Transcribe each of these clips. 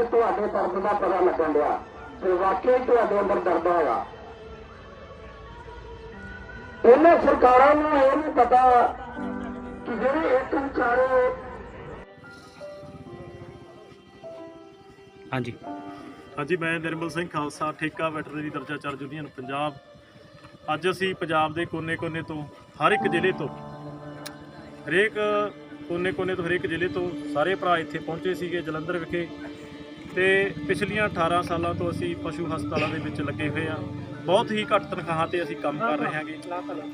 ਅੱਜ ਤੁਹਾਡੇ ਦਰਦ ਦਾ ਪਤਾ ਲੱਗਣ ਡਿਆ ਤੇ ਵਾਕਈ ਤੁਹਾਡੇ ਅੰਦਰ ਦਰਦ ਹੈਗਾ ਇਹਨਾਂ ਸਰਕਾਰਾਂ ਨੂੰ ਇਹ ਨਹੀਂ ਪਤਾ ਕਿ ਜਿਹੜੇ ਇੱਕ ਵਿਚਾਰੇ ਹਾਂਜੀ। ਹਾਂਜੀ ਮੈਂ ਨਿਰਮਲ ਸਿੰਘ ਖਾਲਸਾ ਠੇਕਾ ਵੈਟਰਨਰੀ ਦਰਜਾ ਚਾਰਜ ਯੂਨੀਅਨ ਪੰਜਾਬ। ਅੱਜ ਅਸੀਂ ਪੰਜਾਬ ਦੇ ਕੋਨੇ-ਕੋਨੇ ਤੋਂ ਹਰ ਇੱਕ ਜ਼ਿਲ੍ਹੇ ਤੋਂ ਹਰੇਕ ਕੋਨੇ-ਕੋਨੇ ਤੋਂ ਹਰੇਕ ਜ਼ਿਲ੍ਹੇ ਤੋਂ ਸਾਰੇ ਭਰਾ ਇੱਥੇ ਪਹੁੰਚੇ ਸੀਗੇ ਜਲੰਧਰ ਵਿਖੇ। ਤੇ ਪਿਛਲੀਆਂ 18 ਸਾਲਾਂ ਤੋਂ ਅਸੀਂ ਪਸ਼ੂ ਹਸਪਤਾਲਾਂ ਦੇ ਵਿੱਚ ਲੱਗੇ ਹੋਏ ਆ ਬਹੁਤ ਹੀ ਘੱਟ ਤਨਖਾਹਾਂ ਤੇ ਅਸੀਂ ਕੰਮ ਕਰ ਰਹੇ ਹਾਂਗੇ।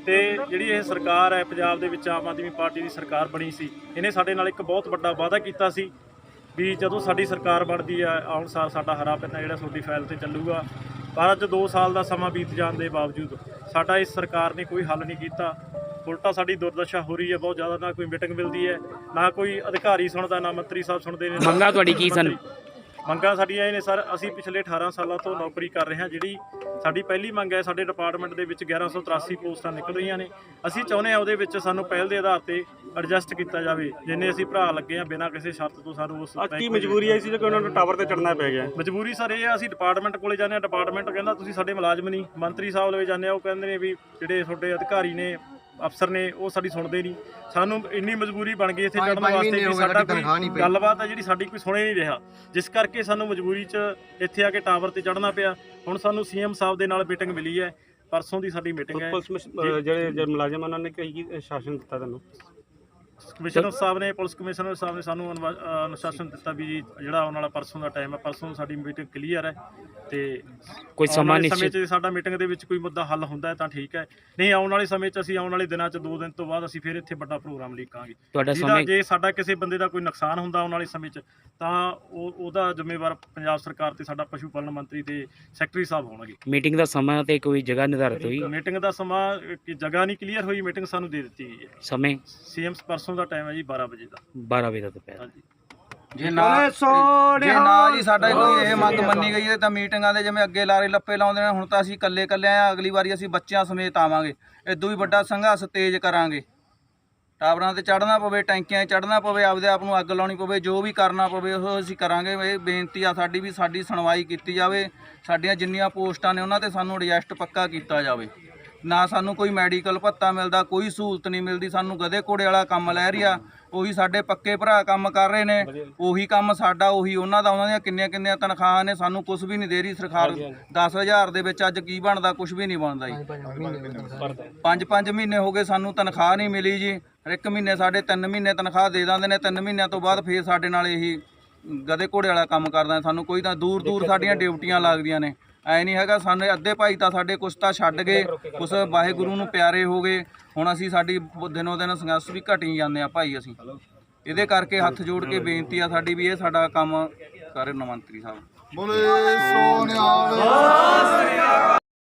ਤੇ ਜਿਹੜੀ ਇਹ ਸਰਕਾਰ ਹੈ ਪੰਜਾਬ ਦੇ ਵਿੱਚ ਆਮ ਆਦਮੀ ਪਾਰਟੀ ਦੀ ਸਰਕਾਰ ਬਣੀ ਸੀ ਇਹਨੇ ਸਾਡੇ ਨਾਲ ਇੱਕ ਬਹੁਤ ਵੱਡਾ ਵਾਅਦਾ ਕੀਤਾ ਸੀ ਵੀ ਜਦੋਂ ਸਾਡੀ ਸਰਕਾਰ ਬਣਦੀ ਆ ਆਉਣ ਸਾਲ ਸਾਡਾ ਹਰਾ ਪੈਨਾ ਜਿਹੜਾ ਤੁਹਾਡੀ ਫਾਈਲ ਤੇ ਚੱਲੂਗਾ। ਪਰ ਅੱਜ 2 ਸਾਲ ਦਾ ਸਮਾਂ ਬੀਤ ਜਾਣ ਦੇ ਬਾਵਜੂਦ ਸਾਡਾ ਇਸ ਸਰਕਾਰ ਨੇ ਕੋਈ ਹੱਲ ਨਹੀਂ ਕੀਤਾ। ਉਲਟਾ ਸਾਡੀ ਦੁਰਦਸ਼ਾ ਹੋ ਰਹੀ ਹੈ ਬਹੁਤ ਜ਼ਿਆਦਾ ਨਾ ਕੋਈ ਮੀਟਿੰਗ ਮਿਲਦੀ ਹੈ ਨਾ ਕੋਈ ਅਧਿਕਾਰੀ ਸੁਣਦਾ ਨਾ ਮੰਤਰੀ ਸਾਹਿਬ ਸੁਣਦੇ ਨੇ ਨਾ ਮੰਗਾਂ ਤੁਹਾਡੀ ਕੀ ਸਨ? ਮੰਗਾਂ ਸਾਡੀਆਂ ਇਹ ਨੇ ਸਰ ਅਸੀਂ ਪਿਛਲੇ 18 ਸਾਲਾਂ ਤੋਂ ਨੌਕਰੀ ਕਰ ਰਹੇ ਹਾਂ ਜਿਹੜੀ ਸਾਡੀ ਪਹਿਲੀ ਮੰਗ ਹੈ ਸਾਡੇ ਡਿਪਾਰਟਮੈਂਟ ਦੇ ਵਿੱਚ 1183 ਪੋਸਟਾਂ ਨਿਕਲ ਰਹੀਆਂ ਨੇ। ਅਸੀਂ ਚਾਹੁੰਦੇ ਹਾਂ ਉਹਦੇ ਵਿੱਚ ਸਾਨੂੰ ਪਹਿਲ ਦੇ ਆਧਾਰ ਤੇ ਐਡਜਸਟ ਕੀਤਾ ਜਾਵੇ ਜਿੰਨੇ ਅਸੀਂ ਭਰਾ ਲੱਗੇ ਆ ਬਿਨਾਂ ਕਿਸੇ ਸ਼ਰਤ ਤੋਂ ਸਾਨੂੰ ਉਸ ਕੀ ਮਜਬੂਰੀ ਆਈ ਸੀ ਜੇ ਕਿ ਉਹਨਾਂ ਨੂੰ ਟਾਵਰ ਤੇ ਚੜਨਾ ਪੈ ਗਿਆ? ਮਜਬੂਰੀ ਸਰ ਇਹ ਆ ਅਸੀਂ ਡਿਪਾਰਟਮੈਂਟ ਕੋਲੇ ਜਾਂਦੇ ਆ ਡਿਪਾਰਟਮੈਂਟ ਕਹਿੰਦਾ ਤੁਸੀਂ ਸਾਡੇ ਮੁਲਾਜ਼ਮ ਨਹੀਂ ਮੰਤਰੀ ਸਾਹਿਬ ਲਵੇ ਜਾਂਦੇ ਆ ਉਹ ਕਹਿੰਦੇ ਨੇ ਵੀ ਜਿਹੜੇ ਤੁਹਾਡੇ ਅਧਿਕਾਰੀ ਨੇ ਅਫਸਰ ਨੇ ਉਹ ਸਾਡੀ ਸੁਣਦੇ ਨਹੀਂ। ਸਾਨੂੰ ਇੰਨੀ ਮਜਬੂਰੀ ਬਣ ਗਈ ਇੱਥੇ ਚੜਨ ਵਾਸਤੇ ਵੀ ਸਾਡਾ ਕੋਈ ਗੱਲਬਾਤ ਹੈ ਜਿਹੜੀ ਸਾਡੀ ਕੋਈ ਸੁਣੇ ਨਹੀਂ ਰਿਹਾ। ਜਿਸ ਕਰਕੇ ਸਾਨੂੰ ਮਜਬੂਰੀ 'ਚ ਇੱਥੇ ਆ ਕੇ ਟਾਵਰ ਤੇ ਚੜਨਾ ਪਿਆ। ਹੁਣ ਸਾਨੂੰ ਸੀਐਮ ਸਾਹਿਬ ਦੇ ਨਾਲ ਮੀਟਿੰਗ ਮਿਲੀ ਹੈ। ਪਰਸੋਂ ਦੀ ਸਾਡੀ ਮੀਟਿੰਗ ਹੈ। ਜਿਹੜੇ ਜਿਹੜੇ ਮੁਲਾਜ਼ਮ ਉਹਨਾਂ ਨੇ ਕੀ ਕੀ ਸ਼ਾਸਨ ਦਿੱਤਾ ਤੁਹਾਨੂੰ ਕਮਿਸ਼ਨਰ ਸਾਹਿਬ ਨੇ ਪੁਲਿਸ ਕਮਿਸ਼ਨਰ ਸਾਹਿਬ ਨੇ ਸਾਨੂੰ ਅਨੁਵਾ- ਅਹ ਅਨੁਸ਼ਾਸਨ ਦਿੱਤਾ ਵੀ ਜੀ ਜਿਹੜਾ ਆਉਣ ਵਾਲਾ ਪਰਸੋਂ ਦਾ ਟਾਈਮ ਹੈ ਪਰਸੋਂ ਸਾਡੀ ਮੀਟਿੰਗ ਕਲੀਅਰ ਹੈ ਤੇ ਕੋਈ ਆਉਣ ਸਮਾਂ ਵਾਲੇ ਸਮੇਂ ਨਿਸ਼ਚਿਤ 'ਚ ਸਾਡਾ ਮੀਟਿੰਗ ਦੇ ਵਿੱਚ ਕੋਈ ਮੁੱਦਾ ਹੱਲ ਹੁੰਦਾ ਹੈ ਤਾਂ ਠੀਕ ਹੈ। ਨਹੀਂ ਆਉਣ ਵਾਲੇ ਸਮੇਂ 'ਚ ਅਸੀਂ ਆਉਣ ਵਾਲੇ ਦਿਨਾਂ 'ਚ 2 ਦਿਨ ਤੋਂ ਬਾਅਦ ਅਸੀਂ ਫਿਰ ਇੱਥੇ ਵੱਡਾ ਪ੍ਰੋਗਰਾਮ ਲੀਕਾਂਗੇ। ਤੁਹਾਡਾ ਜਿਹਦਾ ਸਮੇਂ ਜੇ ਸਾਡਾ ਕਿਸੇ ਬੰਦੇ ਦਾ ਕੋਈ ਨੁਕਸਾਨ ਹੁੰਦਾ ਆਉਣ ਵਾਲੇ ਸਮੇਂ 'ਚ ਤਾਂ ਉਹ ਉਹਦਾ ਜ਼ਿੰਮੇਵਾਰ ਪੰਜਾਬ ਸਰਕਾਰ ਤੇ ਸਾਡਾ ਪਸ਼ੂ ਪਾਲਣ ਮੰਤਰੀ ਤੇ ਸੈਕਟਰੀ ਸਾਹਿਬ ਹੋਣਗੇ। ਮੀਟਿੰਗ ਦਾ ਸਮਾਂ ਤੇ ਕੋਈ ਜਗ੍ਹਾ ਨਿਰਧਾਰਿਤ ਹੋਈ? ਮੀਟਿੰਗ ਦਾ ਸਮਾਂ ਅਹ, ਕਿ ਜਗ੍ਹਾ ਨਹੀਂ ਕਲੀਅਰ ਹੋਈ ਮੀਟਿੰਗ ਸਾਨੂੰ ਦੇ ਦਿੱਤੀ ਗਈ ਹੈ। ਸਮੇਂ? ਸੀਐਮ ਪਰਸੋਂ ਦਾ ਟਾਈਮ ਹੈ ਜੀ 12 ਵਜੇ ਦਾ। 12 ਵਜੇ ਦਾ ਦੁਪਹਿਰ। ਹਾਂਜੀ। ਜੇ ਨਾ ਜੇ ਨਾ ਜੀ ਸਾਡਾ ਕੋਈ ਇਹ ਮੰਗ ਮੰਨੀ ਗਈ ਹੈ ਤਾਂ ਮੀਟਿੰਗਾਂ ਦੇ ਜਿਵੇਂ ਅੱਗੇ ਲਾਰੇ ਲੱਪੇ ਲਾਉਂਦੇ ਨੇ ਹੁਣ ਤਾਂ ਅਸੀਂ ਇਕੱਲੇ ਇਕੱਲੇ ਆ ਅਗਲੀ ਵਾਰੀ ਅਸੀਂ ਬੱਚਿਆਂ ਸਮੇਤ ਆਵਾਂਗੇ। ਇਦੋਂ ਵੀ ਵੱਡਾ ਸੰਘਰਸ਼ ਤੇਜ਼ ਕਰਾਂਗੇ। ਟਾਵਰਾਂ ਤੇ ਚੜ੍ਹਨਾ ਪਵੇ ਟੈਂਕੀਆਂ 'ਚ ਚੜ੍ਹਨਾ ਪਵੇ ਆਪਦੇ ਆਪ ਨੂੰ ਅੱਗ ਲਾਉਣੀ ਪਵੇ ਜੋ ਵੀ ਕਰਨਾ ਪਵੇ ਉਹ ਅਸੀਂ ਕਰਾਂਗੇ। ਇਹ ਬੇਨਤੀ ਆ ਸਾਡੀ ਵੀ ਸਾਡੀ ਸੁਣਵਾਈ ਕੀਤੀ ਜਾਵੇ। ਸਾਡੀਆਂ ਜਿੰਨੀਆਂ ਪੋਸਟਾਂ ਨੇ ਉਹਨਾਂ ਤੇ ਸਾਨੂੰ ਐਡਜਸਟ ਪੱਕਾ ਕੀਤਾ ਜਾਵੇ। ਨਾ ਸਾਨੂੰ ਕੋਈ ਮੈਡੀਕਲ ਭੱਤਾ ਮਿਲਦਾ ਕੋਈ ਸਹੂਲਤ ਨਹੀਂ ਮਿਲਦੀ ਸਾਨੂੰ ਗਧੇ ਘੋੜੇ ਵਾਲਾ ਕੰਮ ਲੈ ਰਿਹਾ ਉਹੀ ਸਾਡੇ ਪੱਕੇ ਭਰਾ ਕੰਮ ਕਰ ਰਹੇ ਨੇ ਉਹੀ ਕੰਮ ਸਾਡਾ ਉਹੀ ਉਹਨਾਂ ਦਾ ਉਹਨਾਂ ਦੀਆਂ ਕਿੰਨੀਆਂ ਕਿੰਨੀਆਂ ਤਨਖਾਹਾਂ ਨੇ ਸਾਨੂੰ ਕੁਝ ਵੀ ਨਹੀਂ ਦੇ ਰਹੀ ਸਰਕਾਰ। 10000 ਦੇ ਵਿੱਚ ਅੱਜ ਕੀ ਬਣਦਾ ਕੁਝ ਵੀ ਨਹੀਂ ਬਣਦਾ ਜੀ। ਪੰਜ ਪੰਜ ਮਹੀਨੇ ਹੋ ਗਏ ਸਾਨੂੰ ਤਨਖਾਹ ਨਹੀਂ ਮਿਲੀ ਜੀ। ਹਰ ਇੱਕ ਮਹੀਨੇ ਸਾਡੇ 3 ਮਹੀਨੇ ਤਨਖਾਹ ਦੇ ਦਿੰਦੇ ਨੇ 3 ਮਹੀਨਿਆਂ ਤੋਂ ਬਾਅਦ ਫੇਰ ਸਾਡੇ ਨਾਲ ਇਹੀ ਗਧੇ ਘੋੜੇ ਵਾਲਾ ਕੰਮ ਕਰਦਾ ਸਾਨੂੰ ਕੋਈ ਤਾਂ ਦੂਰ ਦੂਰ ਸਾਡੀਆਂ ਡਿਊਟੀਆਂ ਲੱਗਦੀਆਂ ਨੇ। ਐ ਨਹੀਂ ਹੈਗਾ, ਸਾਨੂੰ ਅੱਧੇ ਭਾਈ ਤਾਂ ਸਾਡੇ ਕੁਛ ਤਾਂ ਛੱਡ ਗਏ, ਕੁਛ ਵਾਹਿਗੁਰੂ ਨੂੰ ਪਿਆਰੇ ਹੋ ਗਏ। ਹੁਣ ਅਸੀਂ ਸਾਡੀ ਦਿਨੋ ਦਿਨ ਸੰਘਰਸ਼ ਵੀ ਘਟੀ ਜਾਂਦੇ ਆ ਭਾਈ ਅਸੀਂ। ਇਹਦੇ ਕਰਕੇ ਹੱਥ ਜੋੜ ਕੇ ਬੇਨਤੀ ਆ ਸਾਡੀ ਵੀ ਇਹ ਸਾਡਾ ਕੰਮ ਕਰਨ ਮੰਤਰੀ ਸਾਹਿਬ। ਬੋਲੇ ਸੋਨਿਆਲ